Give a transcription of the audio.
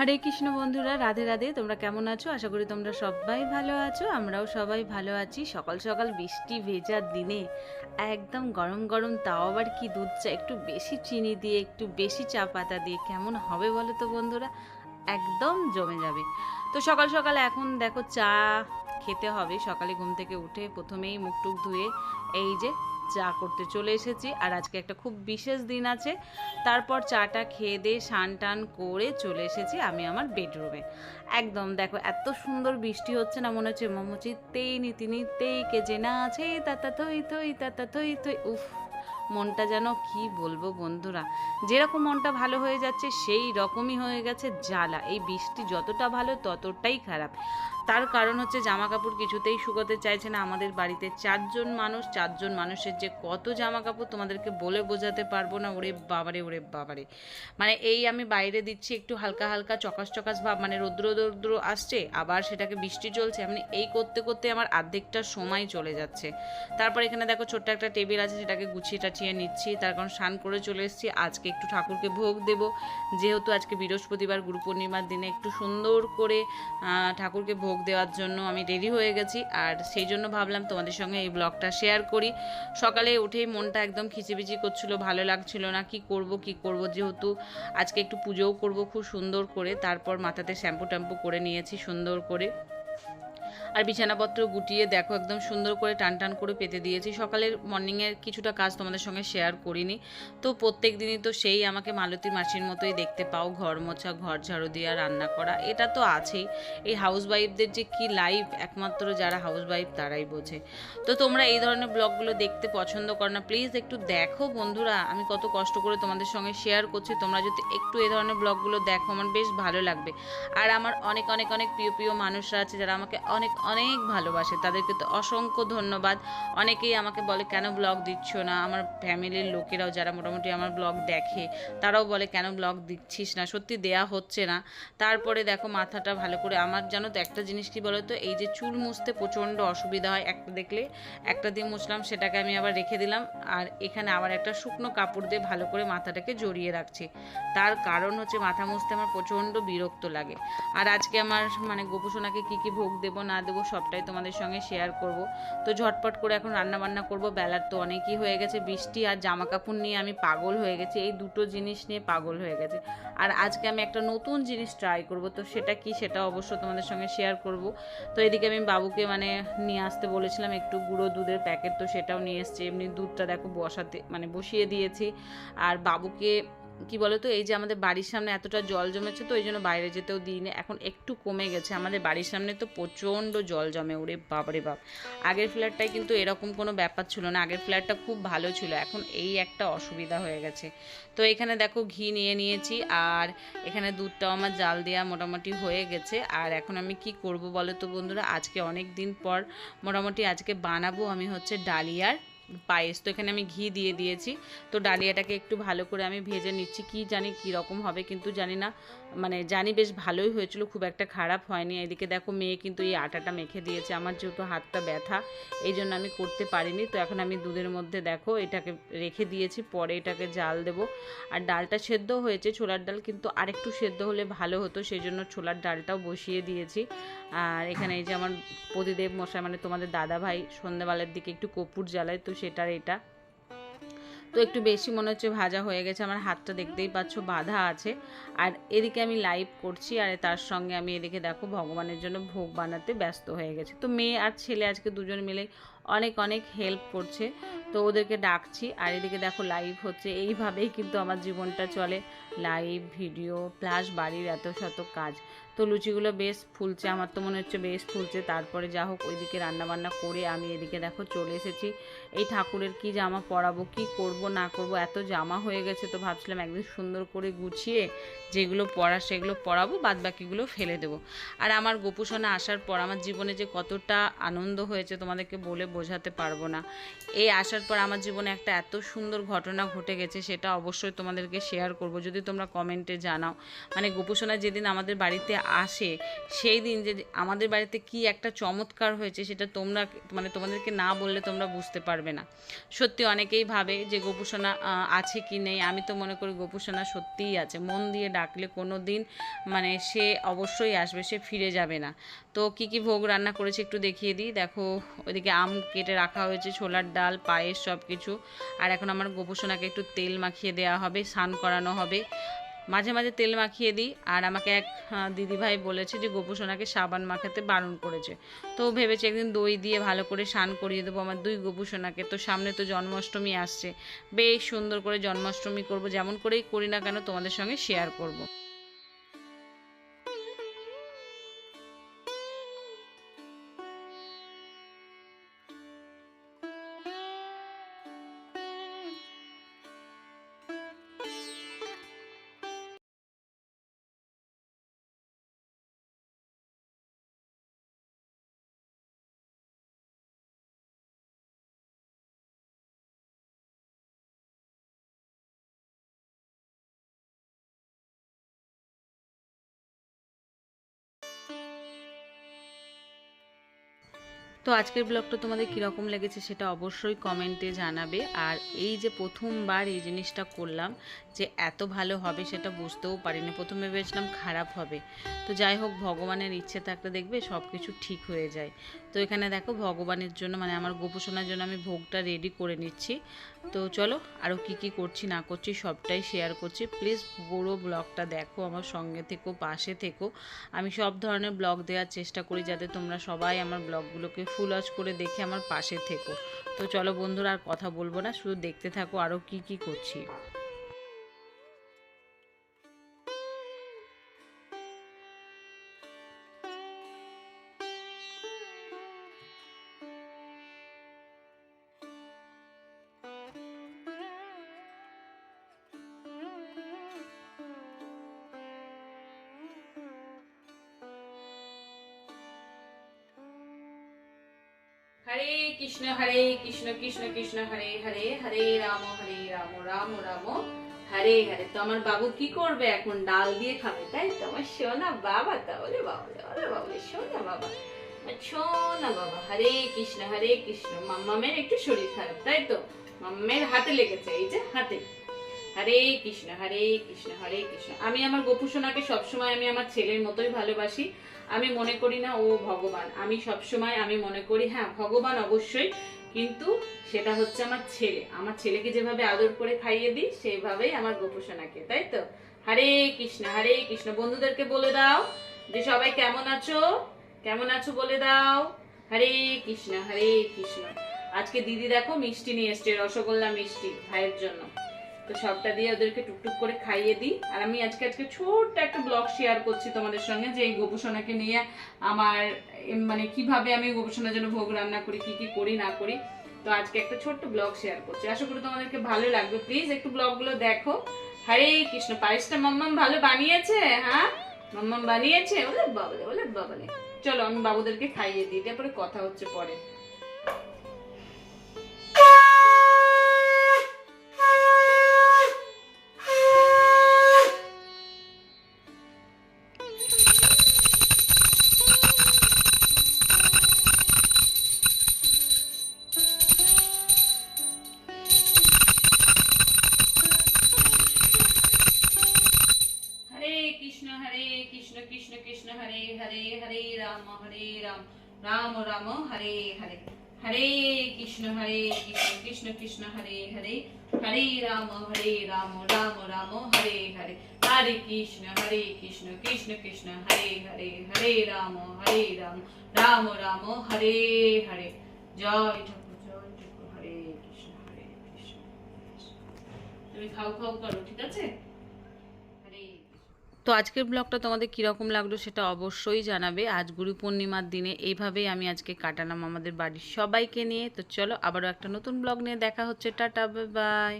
হরে কৃষ্ণ বন্ধুরা, রাধে রাধে। তোমরা কেমন আছো? আশা করি তোমরা সবাই ভালো আছো। আমরাও সবাই ভালো আছি। সকাল সকাল বৃষ্টি ভেজার দিনে। একদম গরম গরম, তাও আবার কি দুধ চা? একটু বেশি চিনি দিয়ে, একটু বেশি চা পাতা দিয়ে কেমন হবে বলো তো বন্ধুরা? একদম জমে যাবে। তো সকাল সকাল এখন দেখো চা খেতে হবে। সকালে ঘুম থেকে উঠে প্রথমেই মুখ টুক ধুয়ে এই যে চা করতে চলে এসেছি। আর আজকে একটা খুব বিশেষ দিন আছে। তারপর চাটা খেয়ে দিয়ে স্নান টান করে চলে এসেছি আমি আমার বেডরুমে। একদম দেখো, এত সুন্দর বৃষ্টি হচ্ছে না মনে হচ্ছে মমচি তেই নীতি নিতেই কে যে না আছে তাতা থই থই তাতা থই থই। উফ, মনটা যেন কি বলব বন্ধুরা? যেরকম মনটা ভালো হয়ে যাচ্ছে, সেই রকমই হয়ে গেছে জ্বালা। এই বৃষ্টি যতটা ভালো ততটাই খারাপ। তার কারণ হচ্ছে জামা কাপড় কিছুতেই শুকোতে চাইছে না। আমাদের বাড়িতে চারজন মানুষ, চারজন মানুষের যে কত জামা কাপড় তোমাদেরকে বলে বোঝাতে পারব না, ওরে বাবারে ওরে বাবারে। মানে এই আমি বাইরে দিচ্ছি, একটু হালকা হালকা চকাস চকাস ভাব মানে রৌদ্র রৌদ্র আসছে, আবার সেটাকে বৃষ্টি চলছে মানে এই করতে করতে আমার অর্ধেকটা সময় চলে যাচ্ছে। তারপর এখানে দেখো ছোট্ট একটা টেবিল আছে, সেটাকে গুছিয়ে টাছিয়ে নিচ্ছি, তার কারণ স্নান করে চলে এসেছি, আজকে একটু ঠাকুরকে ভোগ দেব। যেহেতু আজকে বৃহস্পতিবার গুরু পূর্ণিমার দিনে একটু সুন্দর করে ঠাকুরকে ভোগ দেওয়ার জন্য আমি রেডি হয়ে গেছি। আর সেই জন্য ভাবলাম তোমাদের সঙ্গে এই ব্লগটা শেয়ার করি। সকালে উঠেই মনটা একদম খিচিবিচি করছিল, ভালো লাগছিল না কি করব কি করব। যেহেতু আজকে একটু পুজোও করব খুব সুন্দর করে, তারপর মাথাতে শ্যাম্পু ট্যাম্পু করে নিয়েছি সুন্দর করে। আর বিছানাপত্র গুটিয়ে দেখো একদম সুন্দর করে টান টান করে পেতে দিয়েছি। সকালের মর্নিংয়ের কিছুটা কাজ তোমাদের সঙ্গে শেয়ার করিনি। তো প্রত্যেক দিনই তো সেই আমাকে মালতী মাসির মতোই দেখতে পাও, ঘর মোছা, ঘর ঝাড়ু দেওয়া, রান্না করা, এটা তো আছেই। এই হাউস ওয়াইফদের যে কি লাইফ একমাত্র যারা হাউস ওয়াইফ তারাই বোঝে। তো তোমরা এই ধরনের ব্লগগুলো দেখতে পছন্দ করো না প্লিজ একটু দেখো বন্ধুরা, আমি কত কষ্ট করে তোমাদের সঙ্গে শেয়ার করছি। তোমরা যদি একটু এই ধরনের ব্লগগুলো দেখো, আমার বেশ ভালো লাগবে। আর আমার অনেক অনেক অনেক প্রিয় প্রিয় মানুষরা আছে যারা আমাকে অনেক অনেক ভালোবাসে। তাদেরকে তো অসংখ্য ধন্যবাদ। অনেকেই আমাকে বলে, কেন ব্লগ দিচ্ছ না? আমার ফ্যামিলির লোকেরাও যারা মোটামুটি আমার ব্লগ দেখে, তারাও বলে, কেন ব্লগ দিচ্ছিস না? সত্যি দেয়া হচ্ছে না। তারপরে দেখো, মাথাটা ভালো করে, আমার জানো তো একটা জিনিস কি বলো তো এই যে চুল মুছতে প্রচণ্ড অসুবিধা হয় একটা দেখলে একটা দিয়ে মুছলাম, সেটাকে আমি আবার রেখে দিলাম, আর এখানে আবার একটা শুকনো কাপড় দিয়ে ভালো করে মাথাটাকে জড়িয়ে রাখছি। তার কারণ হচ্ছে, মাথা মুছতে আমার প্রচণ্ড বিরক্ত লাগে। আর আজকে আমার মানে গোপুসোনাকে কী কী ভোগ দেবো না দেবো, সবটাই তোমাদের সঙ্গে শেয়ার করব। তো ঝটপট করে এখন রান্না বান্না করব। বেলার তো অনেকই হয়ে গেছে, বৃষ্টি আর জামা কাপড় নিয়ে আমি পাগল হয়ে গেছি। এই দুটো জিনিস নিয়ে পাগল হয়ে গেছে। আর আজকে আমি একটা নতুন জিনিস ট্রাই করব, তো সেটা কি সেটা অবশ্য তোমাদের সঙ্গে শেয়ার করব। তো এদিকে আমি বাবুকে মানে নিয়ে আসতে বলেছিলাম, একটু গুঁড়ো দুধের প্যাকেট তো সেটাও নিয়ে এসছি। এমনি দুধটা দেখো বসাতে মানে বসিয়ে দিয়েছি। আর বাবুকে কি বলতো, এই যে আমাদের বাড়ির সামনে এতটা জল জমেছে তো এই জন্য বাইরে যেতেও দিই না এখন একটু কমে গেছে। আমাদের বাড়ির সামনে তো প্রচণ্ড জল জমে, ওরে বাপরে বাপ। আগের ফ্ল্যাটটায় কিন্তু এরকম কোনো ব্যাপার ছিল না। আগের ফ্ল্যাটটা খুব ভালো ছিল, এখন এই একটা অসুবিধা হয়ে গেছে। তো এখানে দেখো ঘি নিয়ে নিয়েছি, আর এখানে দুধটাও আমার জাল দেওয়া মোটামুটি হয়ে গেছে। আর এখন আমি কি করব বলো তো বন্ধুরা, আজকে অনেক দিন পর মোটামুটি আজকে বানাবো আমি হচ্ছে ডালিয়ার। পায়েস। তো এখানে আমি ঘি দিয়ে দিয়েছি। তো ডালিয়াটাকে একটু ভালো করে আমি ভেজে নিচ্ছি। কি জানি কী রকম হবে, কিন্তু জানি না। মানে জানি বেশ ভালোই হয়েছিল, খুব একটা খারাপ হয়নি। এদিকে দেখো মেয়ে কিন্তু এই আটাটা মেখে দিয়েছে। আমার যেহেতু হাতটা ব্যথা, এই জন্য আমি করতে পারিনি। তো এখন আমি দুধের মধ্যে দেখো, এটাকে রেখে দিয়েছি। পরে এটাকে জাল দেব। আর ডালটা সেদ্ধ হয়েছে, ছোলার ডাল কিন্তু আরেকটু সেদ্ধ হলে ভালো হতো। সেই জন্য ছোলার ডালটাও বসিয়ে দিয়েছি। আর এখানে এই যে আমার প্রতিদেব মশাই মানে তোমাদের দাদা ভাই সন্ধ্যাবেলার দিকে একটু কপুর জ্বালায়, তো সেটার এটা। তো একটু বেশি মনে হচ্ছে ভাজা হয়ে গেছে, আমার হাতটা দেখতেই পাচ্ছ বাধা আছে। আর এদিকে আমি লাইভ করছি, আর তার সঙ্গে আমি এদিকে দেখো ভগবানের জন্য ভোগ বানাতে ব্যস্ত হয়ে গেছে। তো মেয়ে আর ছেলে আজকে দুজন মিলে অনেক অনেক হেল্প করছে, তো ওদেরকে ডাকছি। আর এদিকে দেখো লাইভ হচ্ছে, এইভাবেই কিন্তু আমার জীবনটা চলে। লাইভ ভিডিও প্লাস বাড়ির এত শত কাজ। তো লুচিগুলো বেশ ফুলছে, আমার তো মনে হচ্ছে বেশ ফুলছে। তারপরে যা হোক, ওইদিকে রান্নাবান্না করে আমি এদিকে দেখো চলে এসেছি। এই ঠাকুরের কি জামা পরাবো, কি করব, না করব, এত জামা হয়ে গেছে তো ভাবছিলাম একদিন সুন্দর করে গুছিয়ে যেগুলো পরা সেগুলো পরাবো বাদ বাকিগুলো ফেলে দেবো। আর আমার গোপুসোনা আসার পর আমার জীবনে যে কতটা আনন্দ হয়েছে তোমাদেরকে বলে বোঝাতে পারব না। এই আসার পর আমার জীবনে একটা এত সুন্দর ঘটনা ঘটে গেছে, সেটা অবশ্যই তোমাদেরকে শেয়ার করব। যদি তোমরা কমেন্টে জানাও মানে গোপুসোনা যেদিন আমাদের বাড়িতে আসে, সেই দিন যে আমাদের বাড়িতে কি একটা চমৎকার হয়েছে সেটা তোমরা মানে তোমাদেরকে না বললে তোমরা বুঝতে পারবে না। সত্যি অনেকেই ভাবে যে গোপুসোনা আছে কি নেই। আমি তো মনে করি গোপুসোনা সত্যিই আছে। মন দিয়ে ডাকলে কোনো দিন মানে সে অবশ্যই আসবে, সে ফিরে যাবে না। তো কি কি ভোগ রান্না করেছে একটু দেখিয়ে দিই। দেখো, ওইদিকে আম কেটে রাখা হয়েছে, ছোলার ডাল, পায়েস সব কিছু আর এখন আমার গোপুসোনাকে একটু তেল মাখিয়ে দেওয়া হবে, স্নান করানো হবে। মাঝে মাঝে তেল মাখিয়ে দিই। আর আমাকে এক দিদিভাই বলেছে যে গোপুসোনাকে সাবান মাখাতে বারণ করেছে। তো ভেবেছি একদিন দই দিয়ে ভালো করে স্নান করিয়ে দেবো আমার দুই গোপুসোনাকে তো সামনে তো জন্মাষ্টমী আসছে। বেশ সুন্দর করে জন্মাষ্টমী করব, যেমন করেই করি না কেন তোমাদের সঙ্গে শেয়ার করব। তো আজকের ব্লগটা তোমাদের কীরকম লেগেছে সেটা অবশ্যই কমেন্টে জানাবে। আর এই যে প্রথমবার এই জিনিসটা করলাম যে এত ভালো হবে সেটা বুঝতেও পারিনি। প্রথমে ভেবেছিলাম খারাপ হবে। তো যাই হোক, ভগবানের ইচ্ছে থাকলে দেখবে সব কিছু ঠিক হয়ে যায়। তো এখানে দেখো, ভগবানের জন্য মানে আমার গোপোষণার জন্য আমি ভোগটা রেডি করে নিচ্ছি। তো চলো আরও কি কি করছি, না করছি, সবটাই শেয়ার করছি। প্লিজ পুরো ব্লগটা দেখো, আমার সঙ্গে থেকো, পাশে থেকো। আমি সব ধরনের ব্লগ দেওয়ার চেষ্টা করি যাতে তোমরা সবাই আমার ব্লগগুলোকে ফুল ওয়াচ করে দেখে আমার পাশে থেকো। তো চলো বন্ধুরা, আর কথা বলব না, শুধু দেখতে থাকো আরও কি কি করছি। হরে কৃষ্ণ হরে কৃষ্ণ কৃষ্ণ কৃষ্ণ, হরে হরে হরে রাম হরে রাম রাম রাম, হরে হরে। তো আমার বাবু কি করবে এখন? ডাল দিয়ে খাবে, তাই তো? আমার সোনা বাবা তাহলে বাবলে সোনা বাবা। সোনা বাবা, হরে কৃষ্ণ হরে কৃষ্ণ। মাম্মামের একটু শরীর খারাপ, তাই তো? মাম্মের হাতে লেগেছে, এই যে হাতে। হরে কৃষ্ণ হরে কৃষ্ণ হরে কৃষ্ণ। আমি আমার গোপুসোনাকে সবসময় আমি আমার ছেলের মতোই ভালোবাসি। আমি মনে করি না ও ভগবান। আমি সবসময় আমি মনে করি হ্যাঁ ভগবান অবশ্যই, কিন্তু সেটা হচ্ছে আমার ছেলে। আমার ছেলেকে যেভাবে আদর করে খাইয়ে দিই, সেইভাবেই আমার গোপোষণাকে তাই তো? হরে কৃষ্ণ হরে কৃষ্ণ। বন্ধুদেরকে বলে দাও যে সবাই কেমন আছো? কেমন আছো বলে দাও। হরে কৃষ্ণ হরে কৃষ্ণ। আজকে দিদি দেখো মিষ্টি নিয়ে এসছে, রসগোল্লা মিষ্টি, ভাইয়ের জন্য। তো সবটা দিয়ে ওদেরকে টুকটুক করে খাইয়ে দিই। আর আমি আজকে আজকে ছোট্ট একটা ব্লগ শেয়ার করছি তোমাদের সঙ্গে যে এই গোপোষণাকে নিয়ে আমার মানে কীভাবে আমি গোপোষণার জন্য ভোগ রান্না করি, কি কি করি, না করি, তো আজকে একটা ছোট্ট ব্লগ শেয়ার করছি। আশা করি তোমাদেরকে ভালো লাগবে। প্লিজ একটু ব্লগগুলো দেখো। হরে কৃষ্ণ, পায়েসটা মাম্মাম ভালো বানিয়েছে হ্যাঁ? মাম্মাম বানিয়েছে, ওলে বাবলে ওলে বাবলে। চলো আমি বাবুদেরকে খাইয়ে দিই, তারপরে কথা হচ্ছে পরে। রাম হরে হরে হরে কৃষ্ণ হরে কৃষ্ণ কৃষ্ণ কৃষ্ণ হরে হরে হরে রাম হরে রাম রাম রাম হরে হরে হরে কৃষ্ণ হরে কৃষ্ণ কৃষ্ণ কৃষ্ণ হরে হরে হরে রাম হরে রাম রাম রাম হরে হরে জয় ঠাকুর জয় ঠাকুর হরে কৃষ্ণ হরে কৃষ্ণ তুমি খাও খাও করো ঠিক আছে? তো আজকের ব্লগটা তোমাদের কীরকম লাগল সেটা অবশ্যই জানাবে। আজ গুরু পূর্ণিমার দিনে এইভাবেই আমি আজকে কাটালাম আমাদের বাড়ির সবাইকে নিয়ে। তো চলো আবারও একটা নতুন ব্লগ নিয়ে দেখা হচ্ছে। Tata bye